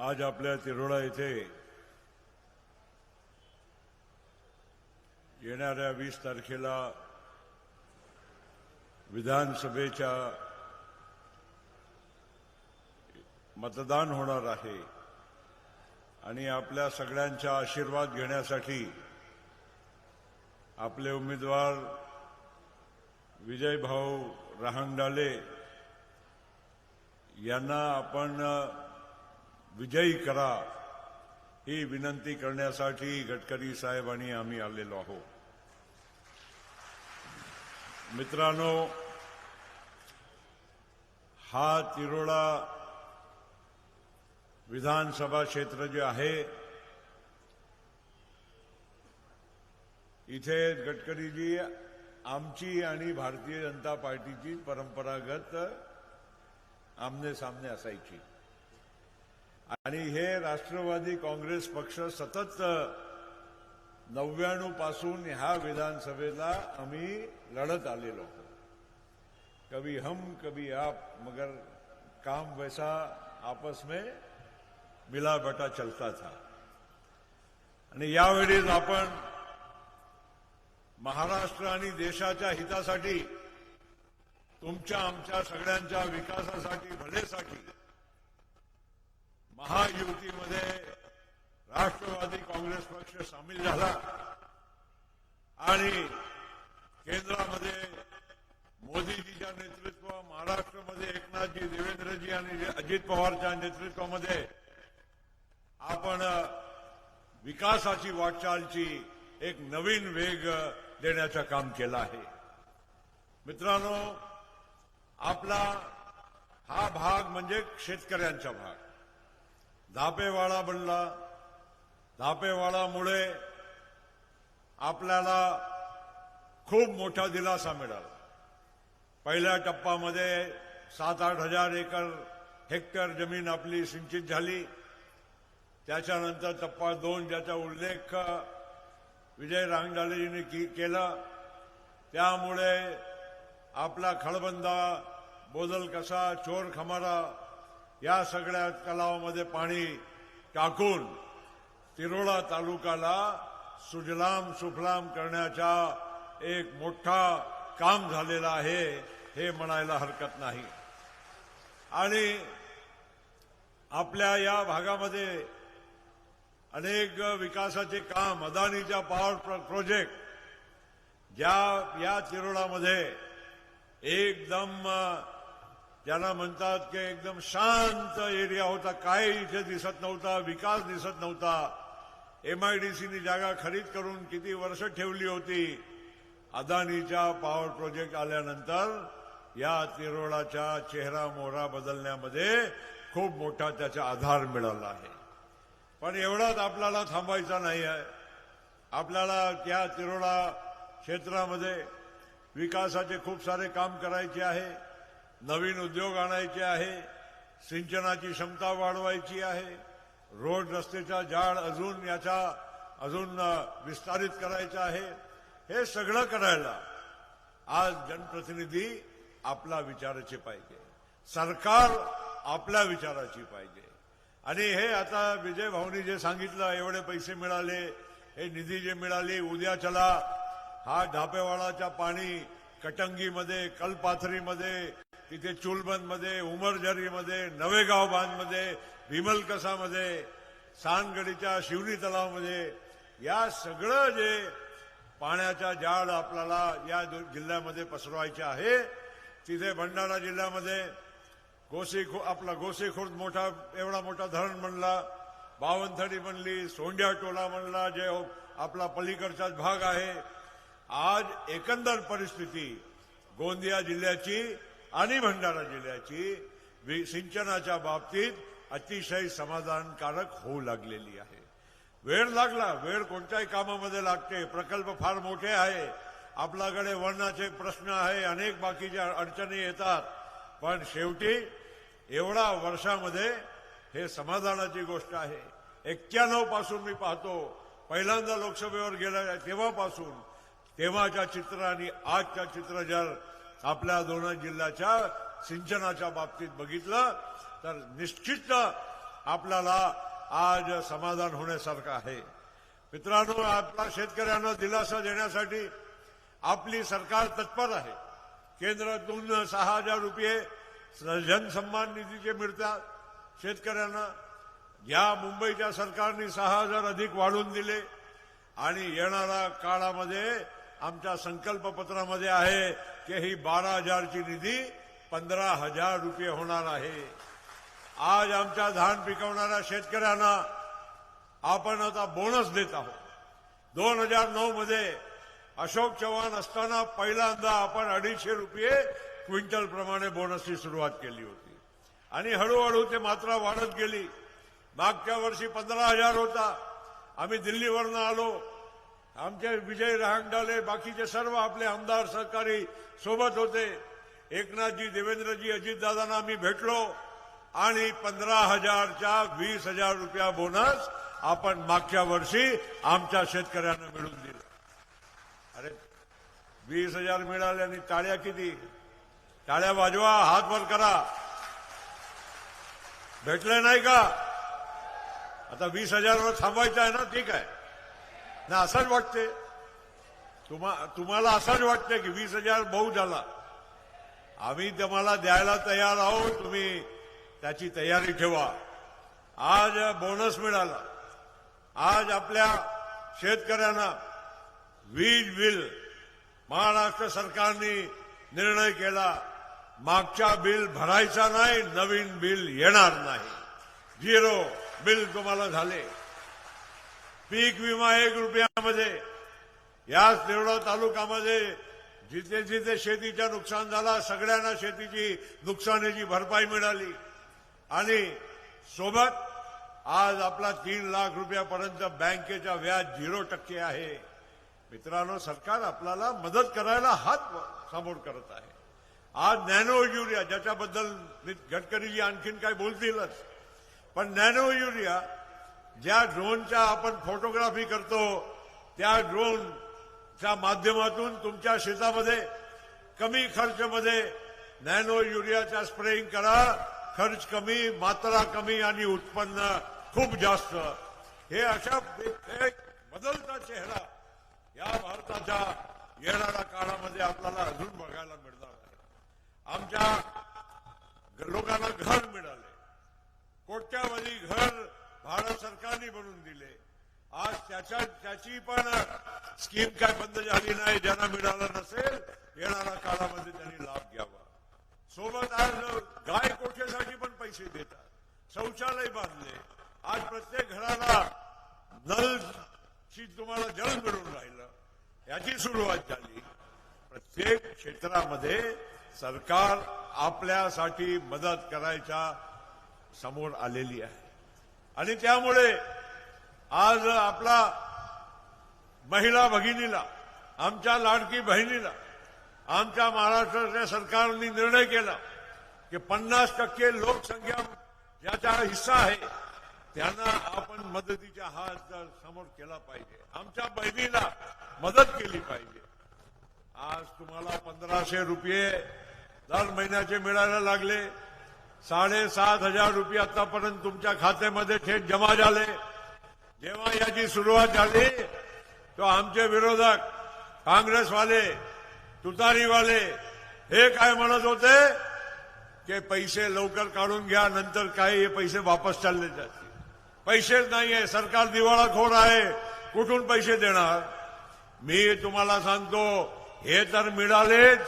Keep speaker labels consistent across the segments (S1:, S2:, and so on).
S1: आज आपल्या तिरोडा येथे येणाऱ्या वीस तारखेला विधानसभेच्या मतदान होणार आहे. आणि आपल्या सगळ्यांचा आशीर्वाद घेण्यासाठी आपले उमेदवार विजयभाऊ रहांगडाले यांना आपण विजयी करा ही विनंती करण्यासाठी गडकरी साहेबांनी आम्ही आलेलो आहोत. मित्रांनो हा तिरोडा विधानसभा क्षेत्र जे आहे इथे गडकरीजी आमची आणि भारतीय जनता पार्टीची परंपरागत आमने सामने असायची. आणि हे राष्ट्रवादी काँग्रेस पक्ष सतत नव्याण्णवपासून ह्या विधानसभेला आम्ही लढत आलेलो कभी हम कभी आप मगर काम वैसा आपस में मिला बटा चलता था. आणि यावेळीच आपण महाराष्ट्र आणि देशाच्या हितासाठी तुमच्या आमच्या सगळ्यांच्या विकासासाठी भलेसाठी महायुतीमध्ये राष्ट्रवादी काँग्रेस पक्ष सामील झाला. आणि केंद्रामध्ये मोदीजीच्या नेतृत्व महाराष्ट्रामध्ये एकनाथजी देवेंद्रजी आणि अजित पवारच्या नेतृत्वामध्ये आपण विकासाची वाटचालची एक नवीन वेग देण्याचं काम केलं आहे. मित्रांनो आपला हा भाग म्हणजे शेतकऱ्यांचा भाग. धापेवाडा बनला धापेवाडामुळे आपल्याला खूप मोठा दिलासा मिळाला. पहिल्या टप्प्यामध्ये सात आठ हजार एकर हेक्टर जमीन आपली सिंचित झाली. त्याच्यानंतर टप्पा दोन ज्याचा उल्लेख विजय रांगडालेजींनी की केला. त्यामुळे आपला खळबंदा बोदल कसा चोर खमारा या सगळ्या तलावामध्ये पाणी टाकून तिरोडा तालुक्याला सुजलाम सुफलाम करण्याचा एक मोठा काम झालेला आहे हे म्हणायला हरकत नाही. आणि आपल्या या भागामध्ये अनेक विकासाचे काम अदानीच्या पॉवर प्रोजेक्ट ज्या या तिरोडामध्ये एकदम त्याला म्हणतात की एकदम शांत एरिया होता काही इथे दिसत नव्हता विकास दिसत नव्हता. एमआयडीसीनी जागा खरीद करून किती वर्ष ठेवली होती? अदानीच्या पॉवर प्रोजेक्ट आल्यानंतर या तिरोडाच्या चेहरा मोहरा बदलण्यामध्ये खूप मोठा त्याचा आधार मिळाला आहे. पण एवढाच आपल्याला थांबायचा नाही आहे. आपल्याला त्या तिरोडा क्षेत्रामध्ये विकासाचे खूप सारे काम करायचे आहे. नवीन उद्योग आणायचे आहे सिंचनाची क्षमता वाढवायची आहे रोड रस्त्याचा जाळ अजून याचा अजून विस्तारित करायचा आहे हे सगळं करायला आज जनप्रतिनिधी आपला विचाराचे पाहिजे. सरकार आपल्या विचाराची पाहिजे. आणि हे आता विजय भाऊनी जे सांगितलं एवढे पैसे मिळाले हे निधी जे मिळाली उद्या चला हा ढापेवाडाच्या पाणी कटंगीमध्ये कलपाथरीमध्ये तिथे चुलबंदमध्ये उमरझरीमध्ये नवेगाव बांधमध्ये विमलकसामध्ये सानगडीच्या शिवनी तलावामध्ये या सगळं जे पाण्याचा जाळ आपल्याला या जिल्ह्यामध्ये पसरवायचे आहे तिथे भंडारा जिल्ह्यामध्ये गोसी आपला गोसीखुर्द मोठा एवढा मोठा धरण म्हणला बावनथडी म्हणली सोंड्या टोला म्हणला जे हो, आपला पलीकडचाच भाग आहे. आज एकंदर परिस्थिती गोंदिया जिल्ह्याची आणि भंडारा जिल्ह्याची वि- सिंचनाच्या बाबतीत अतिशय समाधानकारक होऊ लागलेली आहे. वेळ लागला वेळ कोणत्याही कामामध्ये लागते प्रकल्प फार मोठे आहे. आपल्याकडे वरणाचे प्रश्न आहे अनेक बाकीच्या अडचणी येतात. पण शेवटी एवढा वर्षामध्ये हे समाधानाची गोष्ट आहे. एक्क्याण्णवपासून मी पाहतो पहिल्यांदा लोकसभेवर गेल्या तेव्हापासून तेव्हाच्या चित्र आणि आजच्या चित्र जर आपल्या दोन जिल्ह्याच्या सिंचनाच्या बाबतीत बघितलं तर निश्चित आपल्याला आज समाधान होण्यासारखं आहे. मित्रांनो आपल्या शेतकऱ्यांना दिलासा देण्यासाठी आपली सरकार तत्पर आहे. केंद्रातून सहा हजार रुपये जनसन्मान निधीचे मिळतात. शेतकऱ्यांना या मुंबईच्या सरकारने सहा हजार अधिक वाढवून दिले आणि येणाऱ्या काळामध्ये आमच्या संकल्पपत्रामध्ये आहे की ही बारा हजारची निधी पंधरा हजार रुपये होणार आहे. आज आमच्या धान पिकवणाऱ्या शेतकऱ्यांना आपण आता बोनस देत आहोत. दोन हजार नऊ मध्ये अशोक चव्हाण असताना पहिल्यांदा आपण अडीचशे रुपये क्विंटल प्रमाणे बोनसची सुरुवात केली होती. आणि हळूहळू ते मात्रा वाढत गेली. मागच्या वर्षी पंधरा हजार होता. आम्ही दिल्लीवरनं आलो. आमचे विजय रहांगडाले बाकीचे सर्व आपले आमदार सहकारी सोबत होते. एकनाथजी देवेंद्रजी अजितदादांना आम्ही भेटलो. आणि पंधरा हजारच्या वीस हजार रुपया बोनस आपण मागच्या वर्षी आमच्या शेतकऱ्यांना मिळून दिला. अरे वीस हजार मिळाले आणि टाळ्या किती? टाळ्या वाजवा हात वर करा. भेटले नाही का? आता वीस हजारवर थांबायचं आहे ना ठीक आहे. ना असंच वाटते तुम्हा तुम्हाला असंच वाटते की वीस हजार बहु झाला. आम्ही तुम्हाला द्यायला तयार आहोत तुम्ही त्याची तयारी ठेवा. आज बोनस मिळाला. आज आपल्या शेतकऱ्यांना वीज बिल महाराष्ट्र सरकारने निर्णय केला. मागच्या बिल भरायचा नाही नवीन बिल येणार नाही. झिरो बिल तुम्हाला झाले. पीक विमा एक रुपयामध्ये. याच देवळा तालुक्यामध्ये जिथे जिथे शेतीचं नुकसान झाला सगळ्यांना शेतीची नुकसानीची भरपाई मिळाली. आणि सोबत आज आपला तीन लाख रुपयापर्यंत बँकेचा व्याज झिरो टक्के आहे. मित्रांनो सरकार आपल्याला मदत करायला हात समोर करत आहे. आज नॅनो युरिया ज्याच्याबद्दल गडकरीजी आणखीन काय बोलतीलच पण नॅनो युरिया ज्या ड्रोनच्या आपण फोटोग्राफी करतो त्या ड्रोनच्या माध्यमातून तुमच्या शेतामध्ये कमी खर्चमध्ये नॅनो युरियाचा स्प्रेइंग करा. खर्च कमी मात्रा कमी आणि उत्पन्न खूप जास्त. हे अशा एक बदलता चेहरा या भारताच्या येणाऱ्या काळामध्ये आपल्याला अजून बघायला मिळणार आहे. आमच्या लोकांना घर मिळाले. कोट्यावधी घर भारत सरकारने बनवून दिले. आज त्याच्या त्याची पण स्कीम काय बंद झाली नाही ज्यांना मिळालं नसेल येणाऱ्या काळामध्ये त्यांनी लाभ घ्यावा. सोबत आज गाय कोठेसाठी पण पैसे देतात. शौचालय बांधले. आज प्रत्येक घराला नल ची तुम्हाला जल मिळून राहिलं. याची सुरुवात झाली. प्रत्येक क्षेत्रामध्ये सरकार आपल्यासाठी मदत करायच्या समोर आलेली आहे. आणि त्यामुळे आज आपला महिला भगिनीला आमच्या लाडकी बहिणीला आमच्या महाराष्ट्राच्या सरकारने निर्णय केला की पन्नास टक्के लोकसंख्या ज्याचा हिस्सा आहे त्यांना आपण मदतीचा हात समोर केला पाहिजे. आमच्या बहिणीला मदत केली पाहिजे. आज तुम्हाला पंधराशे रुपये दर महिन्याचे मिळायला लागले. साडेसात हजार रुपये आतापर्यंत तुमच्या खात्यामध्ये थेट जमा झाले. जेव्हा याची सुरुवात झाली तो आमचे विरोधक काँग्रेसवाले तुतारीवाले हे काय म्हणत होते? की पैसे लवकर काढून घ्या नंतर काय हे पैसे वापस चालले जातील. पैसेच नाहीये सरकार दिवाळाखोर आहे कुठून पैसे देणार? मी तुम्हाला सांगतो हे तर मिळालेच.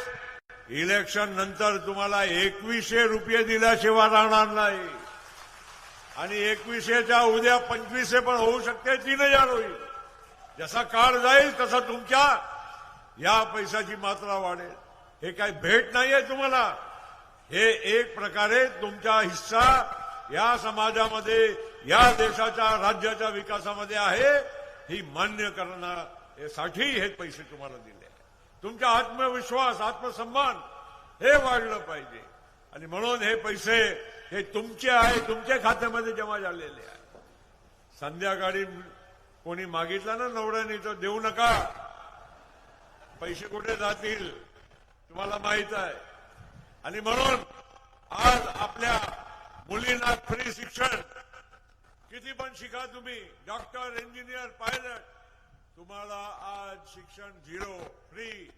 S1: इलेक्शन नंतर तुम्हाला एकवीसशे रुपये दिल्याशिवाय राहणार नाही. आणि एकवीसशेच्या उद्या पंचवीसशे पण होऊ शकते तीन हजार होईल. जसा काळ जाईल तसा तुमच्या या पैशाची मात्रा वाढेल. हे काही भेट नाहीये तुम्हाला. हे एक प्रकारे तुमचा हिस्सा या समाजामध्ये या देशाच्या राज्याच्या विकासामध्ये आहे. ही मान्य करण्यासाठी हे पैसे तुम्हाला दिले. तुमचा आत्मविश्वास आत्मसन्मान हे वाढलं पाहिजे. आणि म्हणून हे पैसे हे तुमचे आहे तुमच्या खात्यामध्ये जमा झालेले आहे. संध्याकाळी कोणी मागितला ना नवऱ्याने तर देऊ नका. पैसे कुठे जातील तुम्हाला माहीत आहे. आणि म्हणून आज आपल्या मुलींना फ्री शिक्षण. किती पण शिका तुम्ही डॉक्टर इंजिनियर पायलट तुम्हाला आज शिक्षण झिरो फ्री.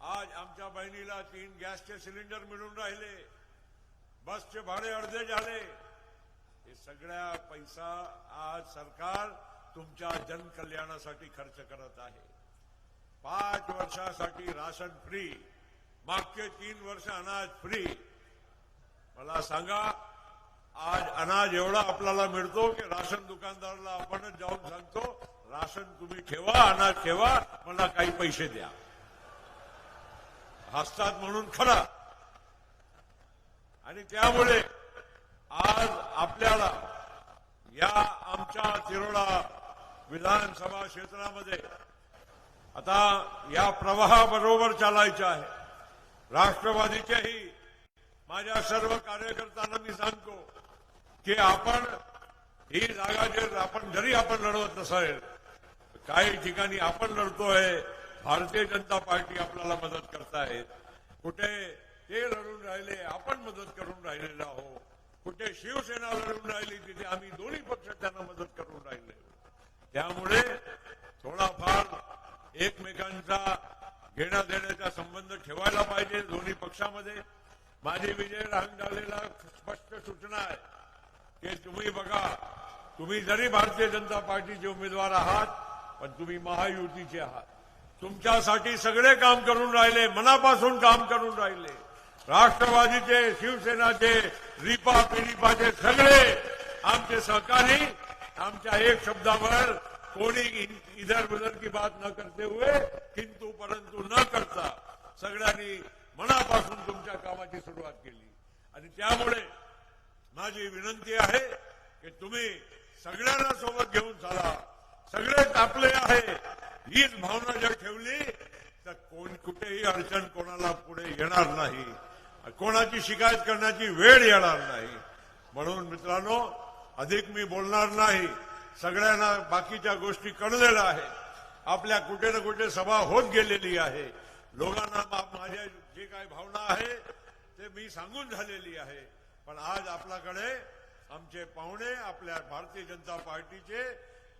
S1: आज आमच्या बहिणीला तीन गॅसचे सिलेंडर मिळून राहिले. बसचे भाडे अर्धे झाले. हे सगळ्या पैसा आज सरकार तुमच्या जनकल्याणासाठी खर्च करत आहे. पाच वर्षासाठी राशन फ्री. मागचे तीन वर्ष अनाज फ्री. मला सांगा आज अनाज एवढा आपल्याला मिळतो की राशन दुकानदाराला आपणच जाऊन सांगतो राशन तुम्ही ठेवा अनाज ठेवा मला काही पैसे द्या. हसतात म्हणून खरा. आणि त्यामुळे आज आपल्याला या आमच्या तिरोडा विधानसभा क्षेत्रामध्ये आता या प्रवाहाबरोबर चालायचं आहे. राष्ट्रवादीच्याही माझ्या सर्व कार्यकर्त्यांना मी सांगतो की आपण ही जागा जर आपण जरी आपण लढवत नसेल काही ठिकाणी आपण लढतोय भारतीय जनता पार्टी आपल्याला मदत करतायत कुठे ते लढून राहिले आपण मदत करून राहिलेलो आहोत. कुठे शिवसेना लढून राहिली तिथे आम्ही दोन्ही पक्ष त्यांना मदत करून राहिले. त्यामुळे थोडाफार एकमेकांचा घेण्या देण्याचा संबंध ठेवायला पाहिजे दोन्ही पक्षामध्ये. माझी विजय राहंगडालेला स्पष्ट सूचना आहे. की तुम्ही बघा. तुम्ही जरी भारतीय जनता पार्टीचे उमेदवार आहात पण तुम्ही महायुतीचे आहात. तुमच्यासाठी सगळे काम करून राहिले मनापासून काम करून राहिले. राष्ट्रवादीचे शिवसेनाचे रिपा पिरिपाचे सगळे आमचे सहकारी आमच्या एक शब्दावर कोणी इधर उधर की बात न करते हुए किंतु परंतु न करता सगळ्यांनी मनापासून तुमच्या कामाची सुरुवात केली. आणि त्यामुळे माझी विनंती आहे की तुम्ही सगळ्यांना सोबत घेऊन चला. सगळेच आपले आहे. हीच भावना जर ठेवली तर कोण कुठेही अडचण कोणाला पुढे येणार नाही. कोणाची शिकायत करण्याची वेळ येणार नाही. म्हणून मित्रांनो अधिक मी बोलणार नाही. सगळ्यांना बाकीच्या गोष्टी कळलेल्या आहे आपल्या कुठे ना कुठे सभा होत गेलेली आहे. लोकांना माझ्या जे काही भावना आहे ते मी सांगून झालेली आहे. पण आज आपल्याकडे आमचे पाहुणे आपल्या भारतीय जनता पार्टीचे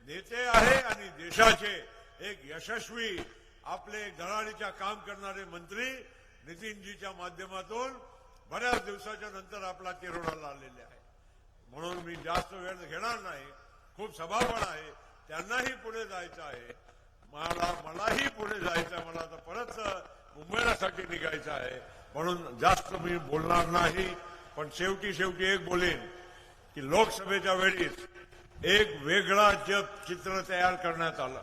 S1: नेते आहे आणि देशाचे एक यशस्वी आपले धडाडीच्या काम करणारे मंत्री नितीनजीच्या माध्यमातून बऱ्याच दिवसाच्या नंतर आपला तिरोडाला आलेले आहे. म्हणून मी जास्त वेळ घेणार नाही. खूप सभापण आहे. त्यांनाही पुढे जायचं आहे. मला मलाही पुढे जायचं आहे. मला आता परत मुंबईसाठी निघायचं आहे. म्हणून जास्त मी बोलणार नाही. पण शेवटी शेवटी एक बोलेन की लोकसभेच्या वेळीच एक वेगळा जग चित्र तयार करण्यात आला.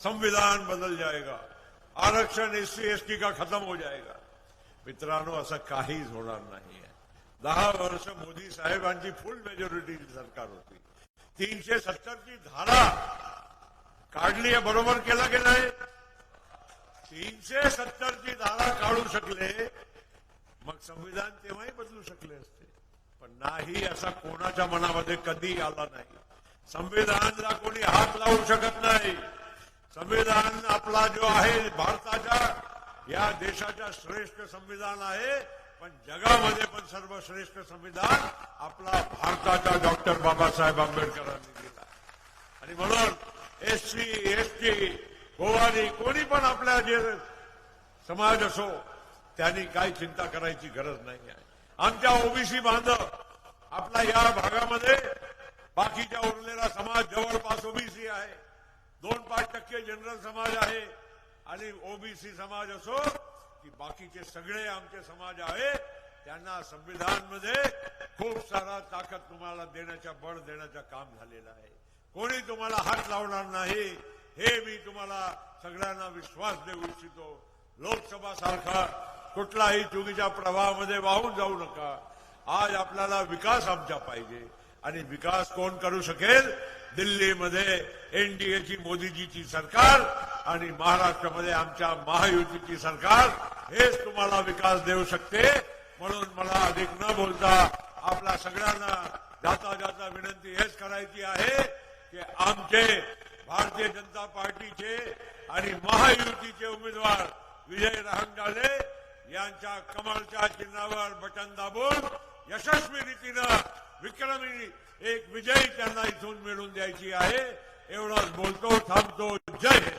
S1: संविधान बदल जाएगा आरक्षण एससी एसटी का खत्म हो जाएगा मित्रांनो असं काहीच होणार नाही दहा वर्ष मोदी साहेबांची फुल मेजॉरिटी सरकार होती. तीनशे सत्तरची धारा काढली आहे बरोबर केला गेला आहे तीनशे सत्तरची धारा काढू शकले मग संविधान तेव्हाही बदलू शकले असते. पण नाही असा कोणाच्या मनामध्ये कधी आला नाही. संविधानला कोणी हात लावू शकत नाही. संविधान आपला जो आहे भारताच्या या देशाच्या श्रेष्ठ संविधान आहे पण जगामध्ये पण सर्वश्रेष्ठ संविधान आपला भारताचा डॉक्टर बाबासाहेब आंबेडकरांनी दिला. आणि म्हणून S C S T Gowari कोणी पण आपल्या जे समाज असो त्यांनी काही चिंता करायची गरज नाही आहे. आमच्या ओबीसी बांधव आपला या भागामध्ये बाकीच्या उरलेला समाज जवळपास ओबीसी आहे. दोन पाच टक्के जनरल समाज आहे आणि ओबीसी समाज असो की बाकीचे सगळे आमचे समाज आहे त्यांना संविधानमध्ये खूप सारा ताकद तुम्हाला देण्याच्या बळ देण्याचं काम झालेलं आहे. कोणी तुम्हाला हात लावणार नाही हे मी तुम्हाला सगळ्यांना विश्वास देऊ इच्छितो. लोकसभा सारखा कुठलाही चुकीच्या प्रवाहामध्ये वाहून जाऊ नका. आज आपल्याला विकास आमचा पाहिजे. आणि विकास कोण करू शकेल? दिल्लीमध्ये एनडीएची मोदीजीची सरकार आणि महाराष्ट्रामध्ये आमच्या महायुतीची सरकार. हेच तुम्हाला विकास देऊ शकते. म्हणून मला अधिक न बोलता आपल्या सगळ्यांना जाता जाता विनंती हेच करायची आहे की आमचे भारतीय जनता पार्टीचे आणि महायुतीचे उमेदवार विजय रहांगाले यांच्या कमळच्या चिन्हावर बटन दाबून यशस्वी रीतीनं विक्रमी एक विजयी त्यांना इथून मिळून द्यायची आहे. एवढंच बोलतो थांबतो. जय